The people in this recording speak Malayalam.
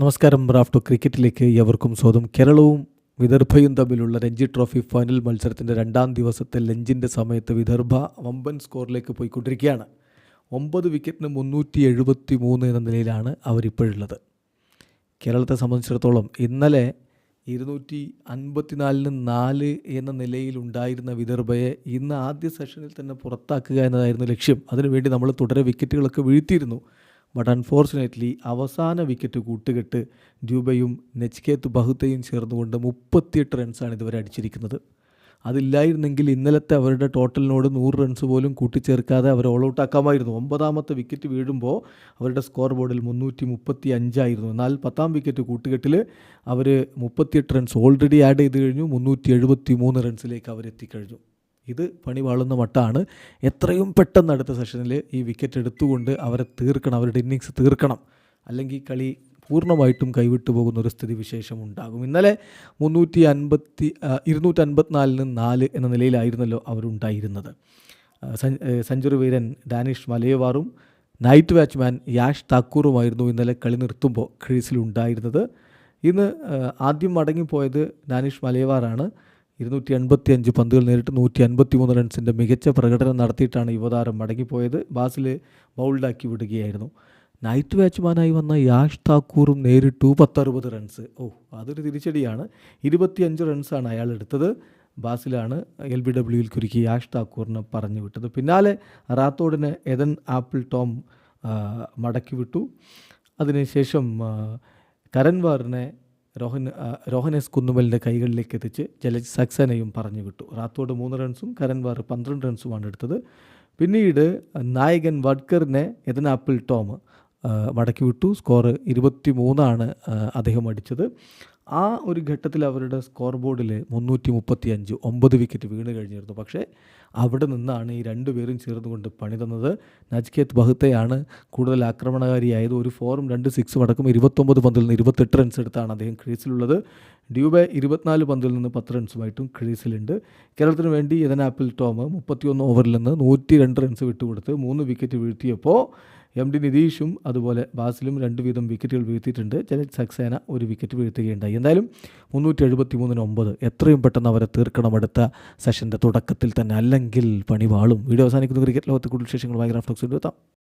നമസ്കാരം. റാഫ്റ്റോ ക്രിക്കറ്റിലേക്ക് എവർക്കും സ്വാഗതം. കേരളവും വിദർഭയും തമ്മിലുള്ള രഞ്ജി ട്രോഫി ഫൈനൽ മത്സരത്തിന്റെ രണ്ടാം ദിവസത്തെ ലഞ്ചിന്റെ സമയത്ത് വിദർഭ വമ്പൻ സ്കോറിലേക്ക് പോയിക്കൊണ്ടിരിക്കുകയാണ്. ഒമ്പത് വിക്കറ്റിന് മുന്നൂറ്റി എഴുപത്തി മൂന്ന് എന്ന നിലയിലാണ് അവരിപ്പോഴുള്ളത്. കേരളത്തെ സംബന്ധിച്ചിടത്തോളം ഇന്നലെ ഇരുന്നൂറ്റി അൻപത്തിനാലിന് നാല് എന്ന നിലയിലുണ്ടായിരുന്ന വിദർഭയെ ഇന്ന് ആദ്യ സെഷനിൽ തന്നെ പുറത്താക്കുക എന്നതായിരുന്നു ലക്ഷ്യം. അതിനുവേണ്ടി നമ്മൾ തുടരെ വിക്കറ്റുകളൊക്കെ വീഴ്ത്തിയിരുന്നു. ബട്ട് അൺഫോർച്ചുനേറ്റ്ലി അവസാന വിക്കറ്റ് കൂട്ടുകെട്ട് ദ്യൂബയും നെച്ച്കേത്ത് ബഹുത്തയും ചേർന്നുകൊണ്ട് മുപ്പത്തിയെട്ട് റൺസാണ് ഇതുവരെ അടിച്ചിരിക്കുന്നത്. അതില്ലായിരുന്നെങ്കിൽ ഇന്നലത്തെ അവരുടെ ടോട്ടലിനോട് നൂറ് റൺസ് പോലും കൂട്ടിച്ചേർക്കാതെ അവർ ഓൾ ഔട്ട് ആക്കാമായിരുന്നു. ഒമ്പതാമത്തെ വിക്കറ്റ് വീഴുമ്പോൾ അവരുടെ സ്കോർ ബോർഡിൽ മുന്നൂറ്റി മുപ്പത്തി അഞ്ചായിരുന്നു എന്നാൽ പത്താം വിക്കറ്റ് കൂട്ടുകെട്ടിൽ അവർ മുപ്പത്തിയെട്ട് റൺസ് ഓൾറെഡി ആഡ് ചെയ്ത് കഴിഞ്ഞു. മുന്നൂറ്റി എഴുപത്തി മൂന്ന് റൺസിലേക്ക് അവരെത്തിക്കഴിഞ്ഞു. ഇത് പണി വാളുന്ന മട്ടാണ്. എത്രയും പെട്ടെന്ന് അടുത്ത സെഷനിൽ ഈ വിക്കറ്റ് എടുത്തുകൊണ്ട് അവരെ തീർക്കണം അവരുടെ ഇന്നിങ്സ് തീർക്കണം. അല്ലെങ്കിൽ കളി പൂർണമായിട്ടും കൈവിട്ടു പോകുന്ന ഒരു സ്ഥിതി വിശേഷം ഉണ്ടാകും. ഇന്നലെ മുന്നൂറ്റി അൻപത്തി ഇരുന്നൂറ്റി അൻപത്തിനാലിന് നാല് എന്ന നിലയിലായിരുന്നല്ലോ അവരുണ്ടായിരുന്നത്. സെഞ്ചുറി വീരൻ ഡാനിഷ് മലയവാറും നൈറ്റ് വാച്ച്മാൻ യാഷ് താക്കൂറുമായിരുന്നു ഇന്നലെ കളി നിർത്തുമ്പോൾ ക്രീസിലുണ്ടായിരുന്നത്. ഇന്ന് ആദ്യം മടങ്ങിപ്പോയത് ഡാനിഷ് മലയവാറാണ്. ഇരുന്നൂറ്റി എൺപത്തി അഞ്ച് പന്തുകൾ നേരിട്ട് നൂറ്റി അൻപത്തി മൂന്ന് റൺസിന്റെ മികച്ച പ്രകടനം നടത്തിയിട്ടാണ് യുവതാരം മടങ്ങിപ്പോയത്. ബാസിൽ ബൗൾഡാക്കി വിടുകയായിരുന്നു. നൈറ്റ് ബാറ്റ്സ്മാനായി വന്ന യാഷ് താക്കൂറും നേരിട്ടു പത്തറുപത് റൺസ്. ഓ അതൊരു തിരിച്ചടിയാണ്. ഇരുപത്തിയഞ്ച് റൺസാണ് അയാൾ എടുത്തത്. ബാസിലാണ് എൽ ബി ഡബ്ല്യുവിൽ കുരുക്കി യാഷ് താക്കൂറിനെ പറഞ്ഞു വിട്ടത്. പിന്നാലെ റാത്തോഡിന് എതൻ ആപ്പിൾ ടോം മടക്കി വിട്ടു. അതിനുശേഷം കരൻവാറിനെ രോഹൻ ആ, രോഹനെസ് കുന്നുമലിന്റെ കൈകളിലേക്ക് എത്തിച്ച് ജലജ് സക്സേനയും പറഞ്ഞു വിട്ടു. റാത്തോഡ് മൂന്ന് റൺസും കരൻവാർ പന്ത്രണ്ട് റൺസുമാണ് എടുത്തത്. പിന്നീട് നായകൻ വഡ്കറിനെ എതനാപ്പിൾ ടോം മടക്കി വിട്ടു. സ്കോർ ഇരുപത്തി മൂന്നാണ് അദ്ദേഹം അടിച്ചത്. ആ ഒരു ഘട്ടത്തിൽ അവരുടെ സ്കോർ ബോർഡിൽ മുന്നൂറ്റി മുപ്പത്തി അഞ്ച് ഒമ്പത് വിക്കറ്റ് വീണ് കഴിഞ്ഞിരുന്നു. പക്ഷേ അവിടെ നിന്നാണ് ഈ രണ്ടുപേരും ചേർന്നുകൊണ്ട് പണി തന്നത്. നജ്കേത്ത് ബഹുത്തയാണ് കൂടുതൽ ആക്രമണകാരിയായത്. ഒരു ഫോറും രണ്ട് സിക്സും അടക്കം ഇരുപത്തൊമ്പത് പന്തിൽ നിന്ന് ഇരുപത്തെട്ട് റൺസ് എടുത്താണ് അദ്ദേഹം ക്രീസിലുള്ളത്. ഡ്യൂബെ ഇരുപത്തിനാല് പന്തിൽ നിന്ന് പത്ത് റൺസുമായിട്ടും ക്രീസിലുണ്ട്. കേരളത്തിന് വേണ്ടി യഥനാപ്പിൽ ടോം മുപ്പത്തിയൊന്ന് ഓവറിൽ നിന്ന് നൂറ്റി രണ്ട് റൺസ് വിട്ടുകൊടുത്ത് മൂന്ന് വിക്കറ്റ് വീഴ്ത്തിയപ്പോൾ എം ഡി നിതീഷും അതുപോലെ ബാസിലും രണ്ട് വീതം വിക്കറ്റുകൾ വീഴ്ത്തിയിട്ടുണ്ട്. ജലജ് സക്സേന ഒരു വിക്കറ്റ് വീഴ്ത്തുകയുണ്ടായി. എന്തായാലും മുന്നൂറ്റി എഴുപത്തി മൂന്നിന് ഒമ്പത് എത്രയും പെട്ടെന്ന് അവരെ തീർക്കണം അടുത്ത സെഷന്റെ തുടക്കത്തിൽ തന്നെ. അല്ലെങ്കിൽ പണിവാളും. വീഡിയോ അവസാനിക്കുന്ന. ക്രിക്കറ്റ് ലോകത്ത് കൂടുതൽ വിശേഷങ്ങളുമായി ഗ്രാഫ്റ്റോക്സ് എത്താം.